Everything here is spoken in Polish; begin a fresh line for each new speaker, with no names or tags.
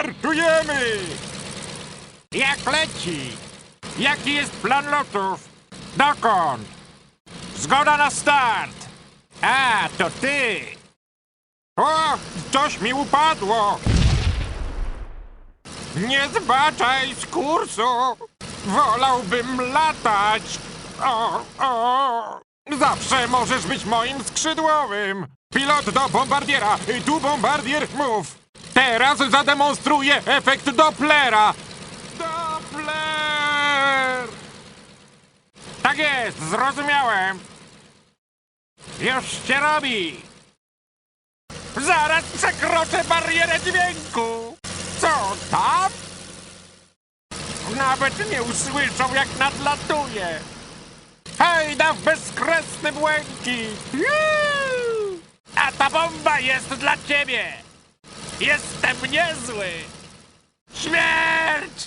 Startujemy! Jak leci? Jaki jest plan lotów? Dokąd? Zgoda na start! A, to ty! O, coś mi upadło! Nie zbaczaj z kursu! Wolałbym latać! O, o! Zawsze możesz być moim skrzydłowym! Pilot do bombardiera! Tu bombardier, mów! Teraz zademonstruję efekt Dopplera! Doppler! Tak jest, zrozumiałem! Już się robi! Zaraz przekroczę barierę dźwięku! Co tam? Nawet nie usłyszą, jak nadlatuję! Hejda w bezkresny błękit! A ta bomba jest dla ciebie! Jestem niezły! Śmierć!